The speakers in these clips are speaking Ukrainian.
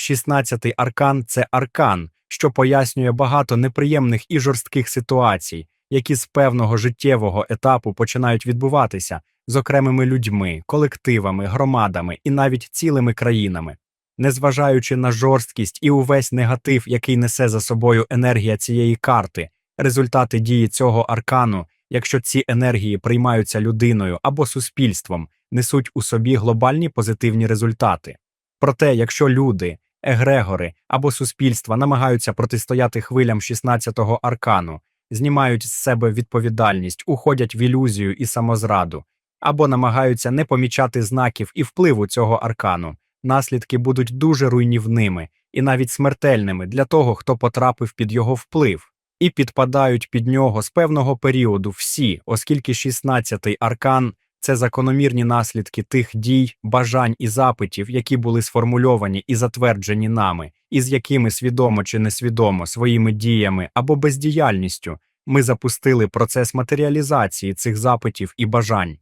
16-й аркан це аркан, що пояснює багато неприємних і жорстких ситуацій, які з певного життєвого етапу починають відбуватися з окремими людьми, колективами, громадами і навіть цілими країнами. Незважаючи на жорсткість і увесь негатив, який несе за собою енергія цієї карти, результати дії цього аркану, якщо ці енергії приймаються людиною або суспільством, несуть у собі глобальні позитивні результати. Проте, якщо люди, егрегори або суспільства намагаються протистояти хвилям 16-го аркану, знімають з себе відповідальність, уходять в ілюзію і самозраду, або намагаються не помічати знаків і впливу цього аркану, наслідки будуть дуже руйнівними і навіть смертельними для того, хто потрапив під його вплив, і підпадають під нього з певного періоду всі, оскільки 16-й аркан це закономірні наслідки тих дій, бажань і запитів, які були сформульовані і затверджені нами, і з якими свідомо чи несвідомо своїми діями або бездіяльністю ми запустили процес матеріалізації цих запитів і бажань.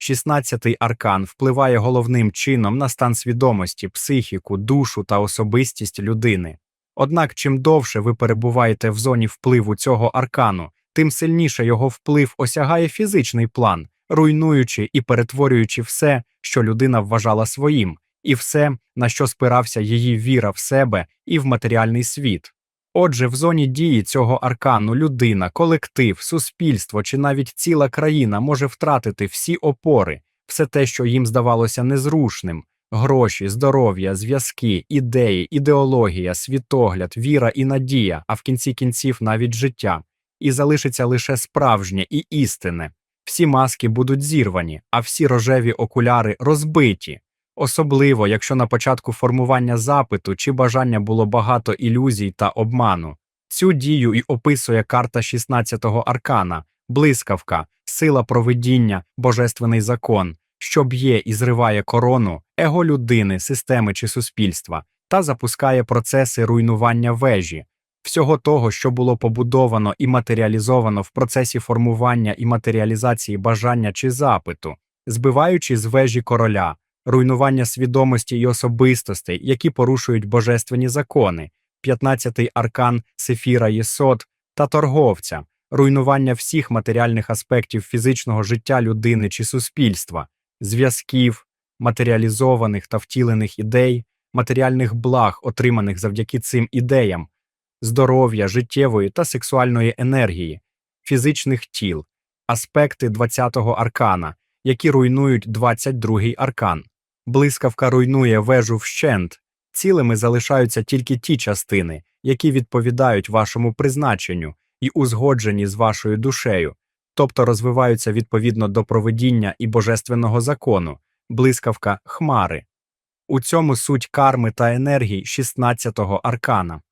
16-й аркан впливає головним чином на стан свідомості, психіку, душу та особистість людини. Однак, чим довше ви перебуваєте в зоні впливу цього аркану, тим сильніше його вплив осягає фізичний план, руйнуючи і перетворюючи все, що людина вважала своїм, і все, на що спирався її віра в себе і в матеріальний світ. Отже, в зоні дії цього аркану людина, колектив, суспільство чи навіть ціла країна може втратити всі опори, все те, що їм здавалося незрушним гроші, здоров'я, зв'язки, ідеї, ідеологія, світогляд, віра і надія, а в кінці кінців навіть життя, і залишиться лише справжнє і істинне. Всі маски будуть зірвані, а всі рожеві окуляри розбиті. Особливо, якщо на початку формування запиту чи бажання було багато ілюзій та обману. Цю дію і описує карта 16-го аркана, блискавка, сила провидіння, божественний закон, що б'є і зриває корону, его людини, системи чи суспільства, та запускає процеси руйнування вежі, всього того, що було побудовано і матеріалізовано в процесі формування і матеріалізації бажання чи запиту, збиваючи з вежі короля руйнування свідомості і особистостей, які порушують божественні закони, 15-й аркан Сефіра Єсод та торговця, руйнування всіх матеріальних аспектів фізичного життя людини чи суспільства, зв'язків, матеріалізованих та втілених ідей, матеріальних благ, отриманих завдяки цим ідеям, здоров'я, життєвої та сексуальної енергії, фізичних тіл, аспекти 20-го аркана, які руйнують 22-й аркан. Блискавка руйнує вежу вщент, цілими залишаються тільки ті частини, які відповідають вашому призначенню і узгоджені з вашою душею, тобто розвиваються відповідно до проведіння і божественного закону, блискавка хмари. У цьому суть карми та енергії 16-го аркана.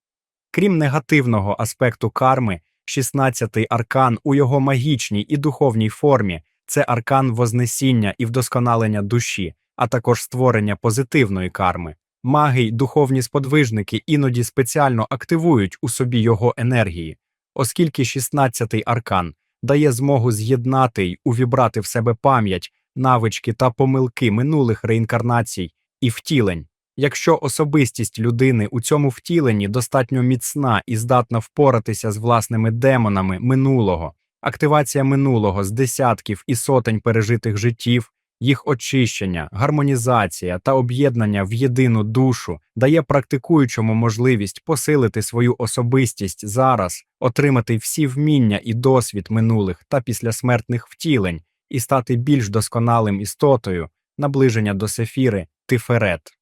Крім негативного аспекту карми, 16-й аркан у його магічній і духовній формі це аркан вознесіння і вдосконалення душі а також створення позитивної карми. Маги й духовні сподвижники іноді спеціально активують у собі його енергії, оскільки 16-й аркан дає змогу з'єднати й увібрати в себе пам'ять, навички та помилки минулих реінкарнацій і втілень. Якщо особистість людини у цьому втіленні достатньо міцна і здатна впоратися з власними демонами минулого, активація минулого з десятків і сотень пережитих життів їх очищення, гармонізація та об'єднання в єдину душу дає практикуючому можливість посилити свою особистість зараз, отримати всі вміння і досвід минулих та післясмертних втілень і стати більш досконалим істотою, наближення до сефіри, тиферет.